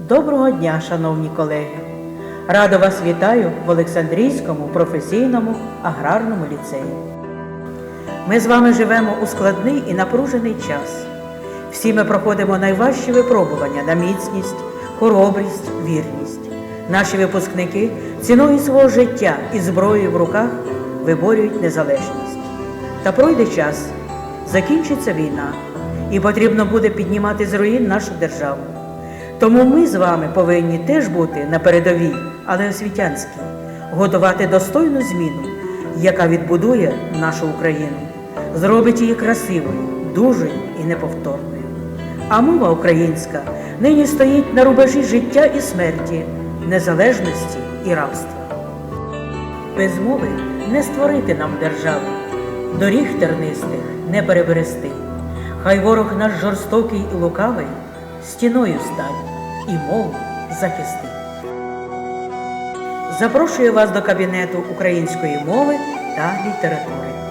Доброго дня, шановні колеги! Радо вас вітаю в Олександрійському професійному аграрному ліцеї. Ми з вами живемо у складний і напружений час. Всі ми проходимо найважчі випробування на міцність, хоробрість, вірність. Наші випускники ціною свого життя і зброєю в руках виборюють незалежність. Та пройде час, закінчиться війна, і потрібно буде піднімати з руїн нашу державу. Тому ми з вами повинні теж бути на передовій, але освітянській, готувати достойну зміну, яка відбудує нашу Україну, зробить її красивою, дужою і неповторною. А мова українська нині стоїть на рубежі життя і смерті, незалежності і рабства. Без мови не створити нам держави, доріг тернистих не переберести. Хай ворог наш жорстокий і лукавий стіною стань і мову захисти. Запрошую вас до кабінету української мови та літератури.